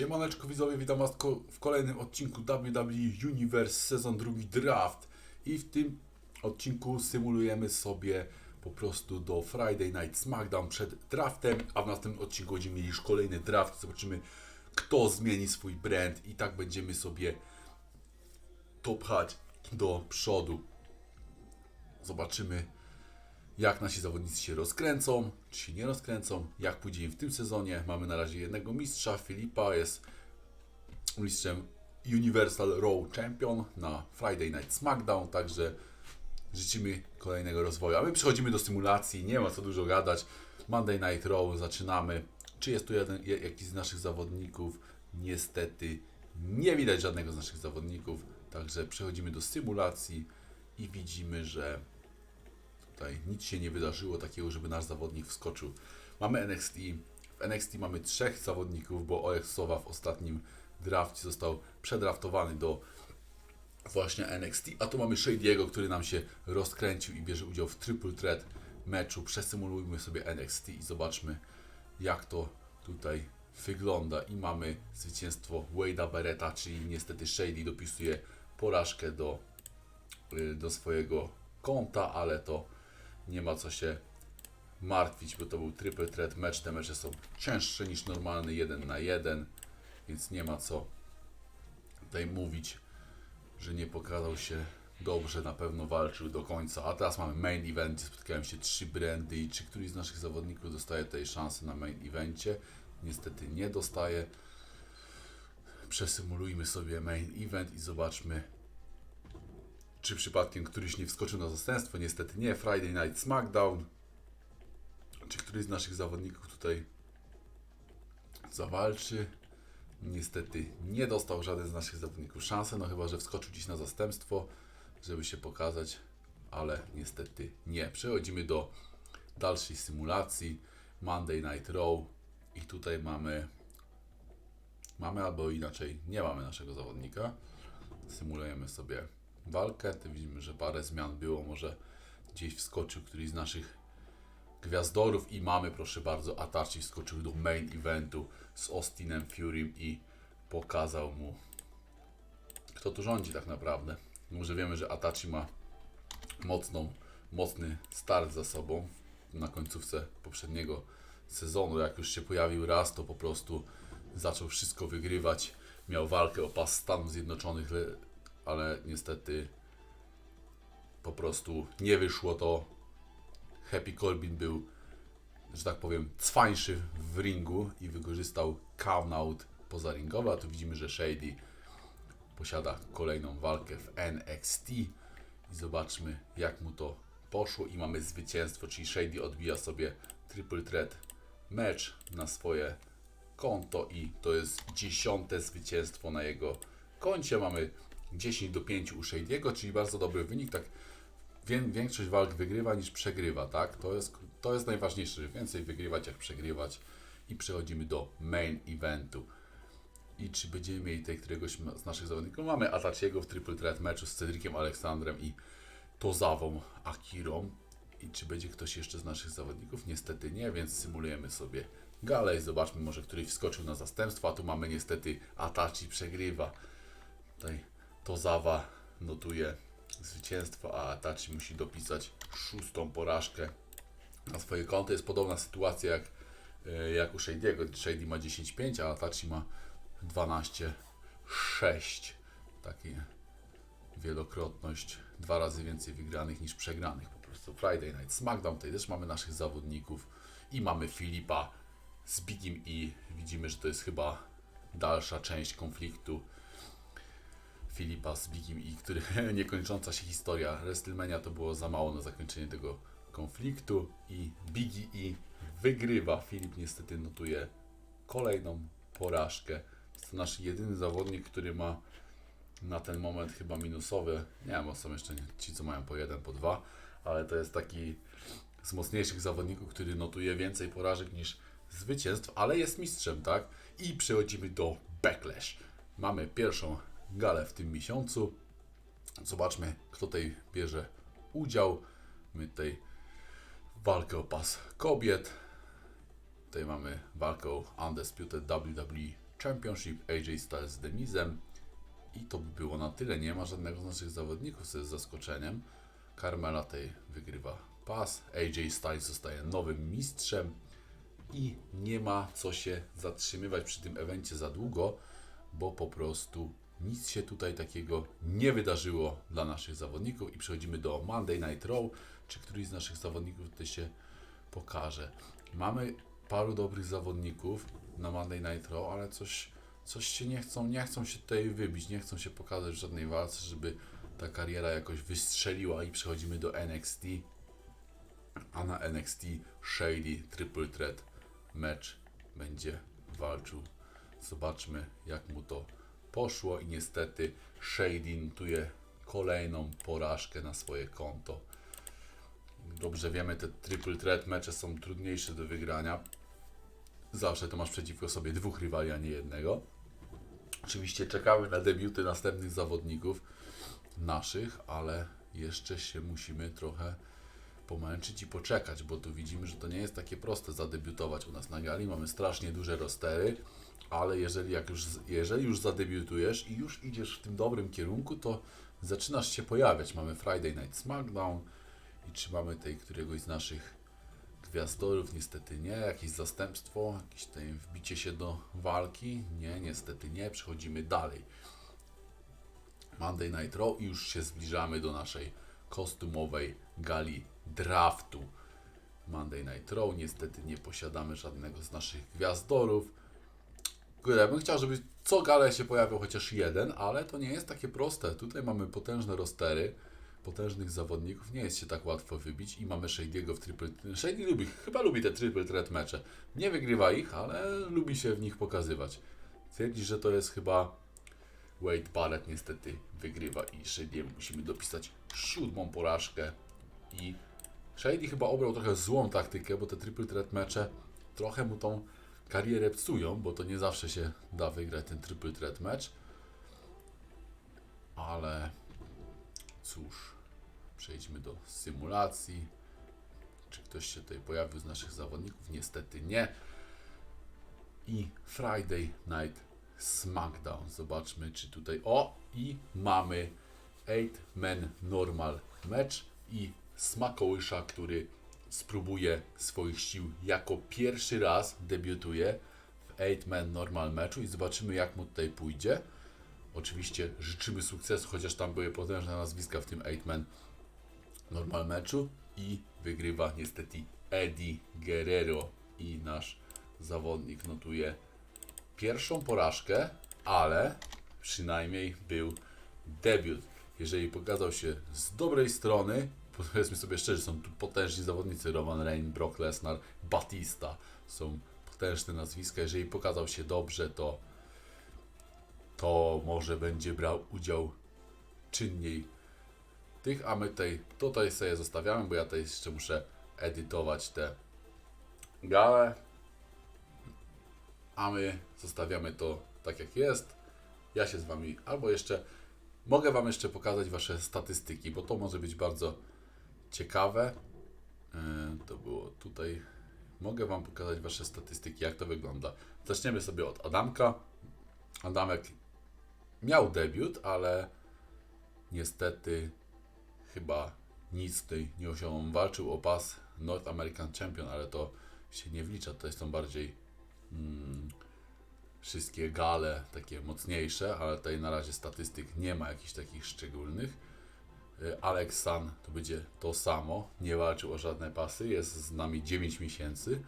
Siemaneczko widzowie, witam was w kolejnym odcinku WWE Universe sezon drugi draft i w tym odcinku symulujemy sobie po prostu do Friday Night SmackDown przed draftem, a w następnym odcinku będziemy mieli już kolejny draft, zobaczymy kto zmieni swój brand i tak będziemy sobie to pchać do przodu. Zobaczymy jak nasi zawodnicy się rozkręcą, czy się nie rozkręcą, jak pójdzie im w tym sezonie. Mamy na razie jednego mistrza, Filipa jest mistrzem Universal Raw Champion na Friday Night SmackDown, także życzymy kolejnego rozwoju. A my przechodzimy do symulacji, nie ma co dużo gadać. Monday Night Raw zaczynamy. Czy jest tu jeden, je- jakiś z naszych zawodników? Niestety nie widać żadnego z naszych zawodników, także przechodzimy do symulacji i widzimy, że Tutaj nic się nie wydarzyło takiego, żeby nasz zawodnik wskoczył. Mamy NXT. W NXT mamy trzech zawodników, bo Olex Sowa w ostatnim drafcie został przedraftowany do właśnie NXT. A tu mamy Shady'ego, który nam się rozkręcił i bierze udział w Triple Threat meczu. Przesymulujmy sobie NXT i zobaczmy, jak to tutaj wygląda. I mamy zwycięstwo Wade'a Beretta, czyli niestety Shady dopisuje porażkę do y, do swojego konta, ale to nie ma co się martwić, bo to był triple threat mecz. Te mecze są cięższe niż normalny 1 na 1, więc nie ma co tutaj mówić, że nie pokazał się dobrze, na pewno walczył do końca. A teraz mamy main event, gdzie spotkają się trzy brandy i czy któryś z naszych zawodników dostaje tej szansy na main evencie? Niestety nie dostaje. Przesymulujmy sobie main event i zobaczmy, czy przypadkiem któryś nie wskoczył na zastępstwo? Niestety nie. Friday Night SmackDown. Czy któryś z naszych zawodników tutaj zawalczy? Niestety nie dostał żaden z naszych zawodników szansę, no chyba, że wskoczył dziś na zastępstwo, żeby się pokazać, ale niestety nie. Przechodzimy do dalszej symulacji. Monday Night Raw i tutaj mamy mamy albo inaczej nie mamy naszego zawodnika. Symulujemy sobie walkę. Widzimy, że parę zmian było. Może gdzieś wskoczył któryś z naszych gwiazdorów i mamy, proszę bardzo, Atachi wskoczył do main eventu z Austinem Furym i pokazał mu, kto tu rządzi tak naprawdę. Może wiemy, że Atachi ma mocną, mocny start za sobą na końcówce poprzedniego sezonu. Jak już się pojawił raz, to po prostu zaczął wszystko wygrywać. Miał walkę o pas Stanów Zjednoczonych, ale niestety po prostu nie wyszło to. Happy Corbin był, że tak powiem, cwańszy w ringu i wykorzystał count poza ringowy, a tu widzimy, że Shady posiada kolejną walkę w NXT i zobaczmy jak mu to poszło i mamy zwycięstwo, czyli Shady odbija sobie triple threat mecz na swoje konto i to jest dziesiąte zwycięstwo na jego koncie. Mamy 10 do 5 u Shady'ego, czyli bardzo dobry wynik. Tak wię- większość walk wygrywa niż przegrywa, tak? To jest, to jest najważniejsze, że więcej wygrywać jak przegrywać. I przechodzimy do main eventu. I czy będziemy mieli tutaj któregoś z naszych zawodników? Mamy Atachiego w triple threat meczu z Cedriciem Aleksandrem i Tozawą Akirą. I czy będzie ktoś jeszcze z naszych zawodników? Niestety nie, więc symulujemy sobie galę i zobaczmy, może któryś wskoczył na zastępstwo, a tu mamy niestety Atachi przegrywa. Tutaj Tozawa notuje zwycięstwo, a Atachi musi dopisać szóstą porażkę na swoje konto. Jest podobna sytuacja jak, e, jak u Shady'ego. Shady ma 10-5, a Atachi ma 12-6. Taki wielokrotność, dwa razy więcej wygranych niż przegranych po prostu. Friday Night SmackDown, tutaj też mamy naszych zawodników i mamy Filipa z Bigiem i widzimy, że to jest chyba dalsza część konfliktu Filipa z Bigiem i który niekończąca się historia WrestleMania to było za mało na zakończenie tego konfliktu i Biggie i wygrywa. Filip niestety notuje kolejną porażkę. Jest to nasz jedyny zawodnik, który ma na ten moment chyba minusowe. Nie wiem, bo są jeszcze ci, co mają po jeden, po dwa, ale to jest taki z mocniejszych zawodników, który notuje więcej porażek niż zwycięstw, ale jest mistrzem, tak? I przechodzimy do Backlash. Mamy pierwszą galę w tym miesiącu. Zobaczmy, kto tutaj bierze udział. My tutaj walkę o pas kobiet. Tutaj mamy walkę o Undisputed WWE Championship AJ Styles z Demizem. I to by było na tyle. Nie ma żadnego z naszych zawodników, co jest zaskoczeniem. Carmela tej wygrywa pas. AJ Styles zostaje nowym mistrzem. I nie ma co się zatrzymywać przy tym evencie za długo, bo po prostu nic się tutaj takiego nie wydarzyło dla naszych zawodników. I przechodzimy do Monday Night Raw. Czy któryś z naszych zawodników tutaj się pokaże? Mamy paru dobrych zawodników na Monday Night Raw, ale coś, coś się nie chcą, nie chcą się tutaj wybić, nie chcą się pokazać w żadnej walce, żeby ta kariera jakoś wystrzeliła i przechodzimy do NXT. A na NXT Shady Triple Threat mecz będzie walczył. Zobaczmy jak mu to poszło i niestety Shady notuje kolejną porażkę na swoje konto. Dobrze wiemy, te triple threat mecze są trudniejsze do wygrania. Zawsze to masz przeciwko sobie dwóch rywali, a nie jednego. Oczywiście czekamy na debiuty następnych zawodników naszych, ale jeszcze się musimy trochę pomęczyć i poczekać, bo tu widzimy, że to nie jest takie proste zadebiutować u nas na gali. Mamy strasznie duże rostery, ale jeżeli, jak już, jeżeli już zadebiutujesz i już idziesz w tym dobrym kierunku, to zaczynasz się pojawiać. Mamy Friday Night SmackDown i czy mamy tej któregoś z naszych gwiazdorów? Niestety nie. Jakieś zastępstwo, jakieś tutaj wbicie się do walki? Nie, niestety nie. Przechodzimy dalej. Monday Night Raw i już się zbliżamy do naszej kostiumowej gali draftu. Monday Night Raw. Niestety nie posiadamy żadnego z naszych gwiazdorów. Ja bym chciał, żeby co galę się pojawił chociaż jeden, ale to nie jest takie proste. Tutaj mamy potężne rostery, potężnych zawodników, nie jest się tak łatwo wybić i mamy Shady'ego w triple... Shady lubi, chyba lubi te triple threat mecze. Nie wygrywa ich, ale lubi się w nich pokazywać. Twierdzi, że to jest chyba Wade Barrett niestety wygrywa i Shady'emu musimy dopisać siódmą porażkę i Shady chyba obrał trochę złą taktykę, bo te triple threat mecze trochę mu tą karierę psują, bo to nie zawsze się da wygrać ten triple threat mecz. Ale cóż, przejdźmy do symulacji. Czy ktoś się tutaj pojawił z naszych zawodników? Niestety nie. I Friday Night SmackDown. Zobaczmy, czy tutaj. O! I mamy 8-man normal match i Smakołysza, który spróbuje swoich sił jako pierwszy raz debiutuje w 8-man normal meczu i zobaczymy jak mu tutaj pójdzie. Oczywiście życzymy sukcesu, chociaż tam były potężne nazwiska w tym 8-man normal meczu i wygrywa niestety Eddie Guerrero i nasz zawodnik notuje pierwszą porażkę, ale przynajmniej był debiut. Jeżeli pokazał się z dobrej strony, powiedzmy sobie szczerze, są tu potężni zawodnicy, Roman Reigns, Brock Lesnar, Batista, są potężne nazwiska. Jeżeli pokazał się dobrze, to to może będzie brał udział czynniej tych, a my tutaj, tutaj sobie zostawiamy, bo ja tutaj jeszcze muszę edytować te gale, a my zostawiamy to tak jak jest. Ja się z Wami, albo jeszcze mogę Wam jeszcze pokazać Wasze statystyki, bo to może być bardzo ciekawe. Yy, To było tutaj. Mogę Wam pokazać Wasze statystyki, jak to wygląda. Zaczniemy sobie od Adamka. Adamek miał debiut, ale niestety chyba nic tutaj nie osiągnął. Walczył o pas North American Champion, ale to się nie wlicza. To są bardziej mm, wszystkie gale takie mocniejsze, ale tutaj na razie statystyk nie ma jakichś takich szczególnych. Y, Alex San to będzie to samo, nie walczył o żadne pasy, jest z nami 9 miesięcy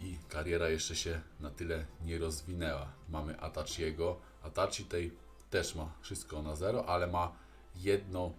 i kariera jeszcze się na tyle nie rozwinęła. Mamy Atachiego, Atachi tutaj też ma wszystko na zero, ale ma jedno,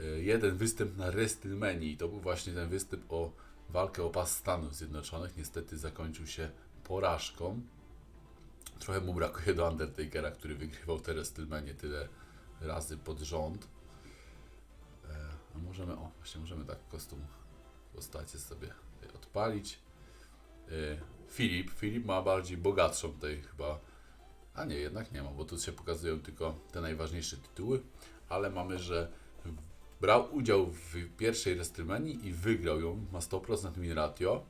y, jeden występ na WrestleMania i to był właśnie ten występ o walkę o pas Stanów Zjednoczonych. Niestety zakończył się porażką. Trochę mu brakuje do Undertakera, który wygrywał te WrestleMania tyle razy pod rząd. A możemy, o właśnie możemy tak kostium postacie sobie tutaj odpalić. E, Filip, Filip ma bardziej bogatszą tutaj chyba, a nie, jednak nie ma, bo tu się pokazują tylko te najważniejsze tytuły, ale mamy, że brał udział w pierwszej WrestleMania i wygrał ją, ma 100% win ratio.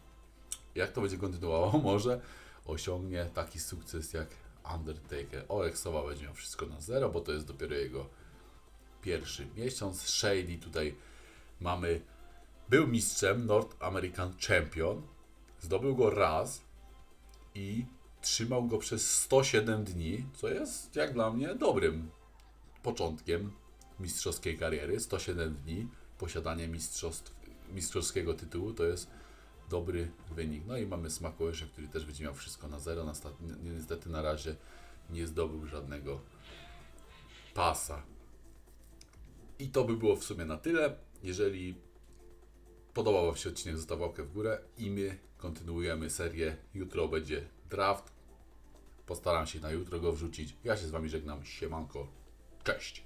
Jak to będzie kontynuowało? Może osiągnie taki sukces jak Undertaker. Olek Sowa będzie miał wszystko na zero, bo to jest dopiero jego pierwszy miesiąc. Shady tutaj mamy, był mistrzem North American Champion, zdobył go raz i trzymał go przez 107 dni, co jest jak dla mnie dobrym początkiem mistrzowskiej kariery. 107 dni, posiadanie mistrzowskiego tytułu to jest dobry wynik. No i mamy Smakołysze, który też będzie miał wszystko na zero. Niestety na razie nie zdobył żadnego pasa. I to by było w sumie na tyle. Jeżeli podobał Wam się odcinek, zostaw łapkę w górę i my kontynuujemy serię. Jutro będzie draft. Postaram się na jutro go wrzucić. Ja się z Wami żegnam. Siemanko. Cześć.